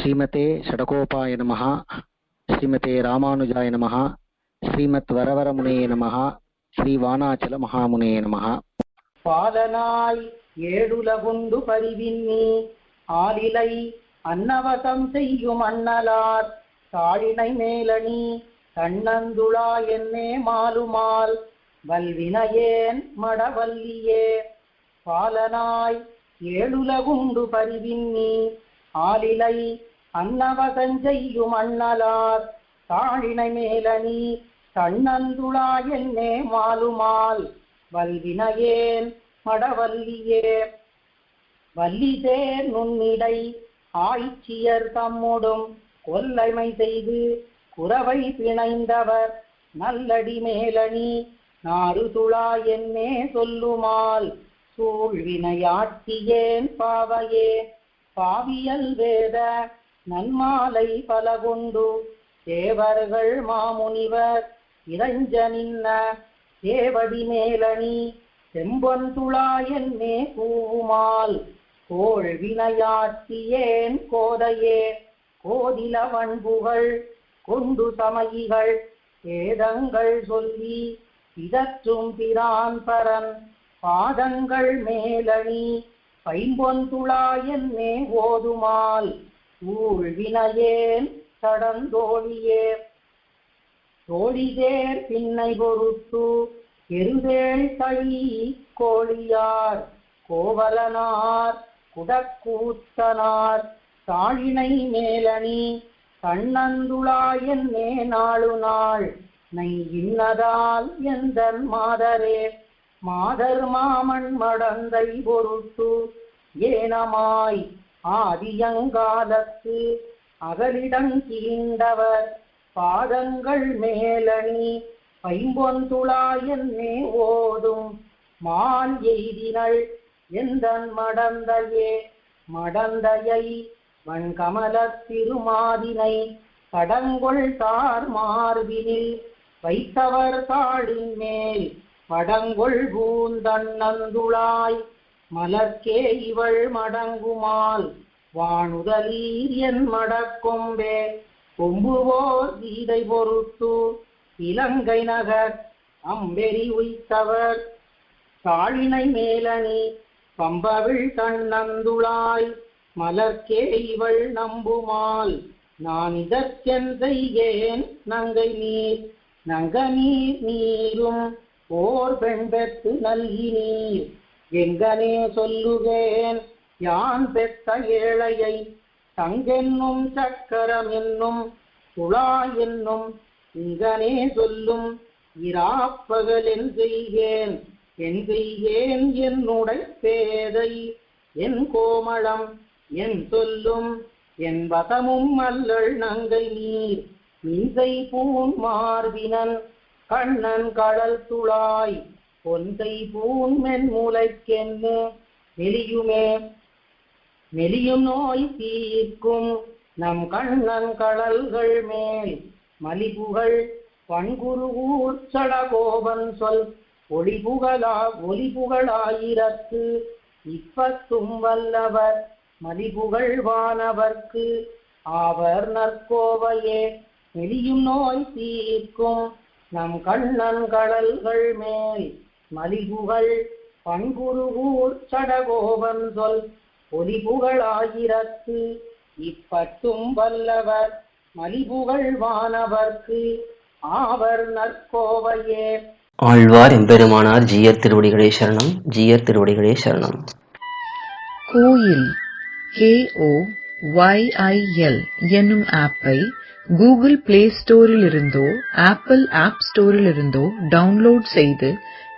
ஸ்ரீமதே ஷடகோபாய நமः ஸ்ரீமதே ராமானுஜாய நமः ஸ்ரீமத் வரவரமுனையே ஸ்ரீ வானாச்சல மகாமுனே நமः பாலனாய் ஏழுலகுண்டு பரிவின்னி ஆலிலை அன்னவசம் செய்யும் அண்ணலார் தாழினை மேலணி தன்னந்துளா என்னே மாலுமால் வல்வினையேன் மடவல்லியே. பாலனாய் ஏழுலகுண்டு பரிவின்னி ஆலிலை அன்னவசஞ்செய்யும் அண்ணலார் தாழினை மேலனி தன்னந்துளா என்னே மாலுமால். வல்வினையேன் மடவல்லியே வல்லிதேர் நுண்ணிடை ஆய்ச்சியர் தம்முடும். கொல்லைமை செய்து குறவை பிணைந்தவர். நல்லடி மேலணி நாறு துளா என்னே சொல்லுமால். சூழ்வினையாட்டியேன் பாவையே. பாவியல் வேத நன்மாலை பல கொண்டு தேவர்கள் மாமுனிவர் இறைஞ்ச நின்ன தேவடி மேலணி செம்பொன் துளாயன் மே கூவுமால். கோள் வினையாட்சியேன் கோதையே கோதில வண்புகள் கொண்டு சமயிகள் வேதங்கள் சொல்லி இதற்றும் பிரான் பரன் பாதங்கள் மேலணி பைம்பொன் துளாயன் மே ஓதுமால். ஊழ்வினையேன் தடந்தோழியே தோழிதேர் பின்னை பொறுத்து எருதேள் தழி கோழியார் கோவலனார் குடக்கூத்தனார் தாழினை மேலணி கண்ணந்துளாயன் என்னே நாளு நாள் நை இன்னதால் எந்தன் மாதரே? மாதர் மாமன் மடந்தை பொருட்டு ஏனமாய் ஆதியங்காலத்து அகலிடம் கீண்டவர் பாதங்கள் மேலணி பைம்பொன் ஓதும் மால் எய்தினள் எந்தன் மடந்தையே? மடந்தையை வண்கமலத் திருமாதினை கடங்கொள் தார் மார்பினில் வைத்தவர் தாளின் மேல். பூந்தன் பூந்தன்னந்துளாய் மலர்க்கே இவள் மடங்குமால் வானுதலீர் என் மடக்கொம்பே. கொம்புவோர் கீதை பொறுத்து இலங்கை நகர் அம்பெரி உய்த்தவர். தாழினை மேலணி பம்பவிழ் கண்ணந்துளாய் மலர்க்கே இவள் நம்புமால் நான் இதற்கென் செய்கேன் நங்கை நீர். நங்க நீர் நீரும் ஓர் பெண் பெற்று நல்கி நீர் எங்கனே சொல்லுவேன் யான் பெத்த ஏழையை தங்கென்னும் சக்கரம் என்னும் துளா என்னும் இங்கனே சொல்லும் இராப்பகல் என் செய்கேன் என் செய்கேன் என்னுடைய பேதை என் கோமளம் என் சொல்லும் என் வசமும் அல்லள் நங்கை நீர் மீசை பூன் மார்பினன் கண்ணன் கடல் துளாய் பொன்கை பூன் மென்முலைக்கென்னு வெளியுமே நெலியும் நோய் தீர்க்கும் நம் கண்ணன் கடல்கள் மேல். மலிபுகள் பண்குரு ஊர்ச்சட கோபன் சொல். ஒளிபுகழா ஒளிபுகழாயிரத்து இப்பத்தும் வல்லவர். மலிபுகள் வானவர்க்கு ஆவர் நற்கோவையே. நெலியும் நோய் தீர்க்கும் நம் கண்ணன் கடல்கள் மேல். மலிபுகள் பண்குருகூர் சடகோபன் சொல். ஒலிபுகழாயிரத்து இப்பட்டும் வல்லவர் மலிபுகள் வானவர்க்கு ஆவர் நற்கோவையே. ஆழ்வார் எம்பெருமானார் ஜீயர் திருவடிகளே சரணம் ஜீயர் திருவடிகளே சரணம். கோயில் K O Y I L என்னும் ஆப்பை கூகுள் பிளே ஸ்டோரிலிருந்தோ ஆப்பிள் ஆப் ஸ்டோரிலிருந்தோ டவுன்லோட் செய்து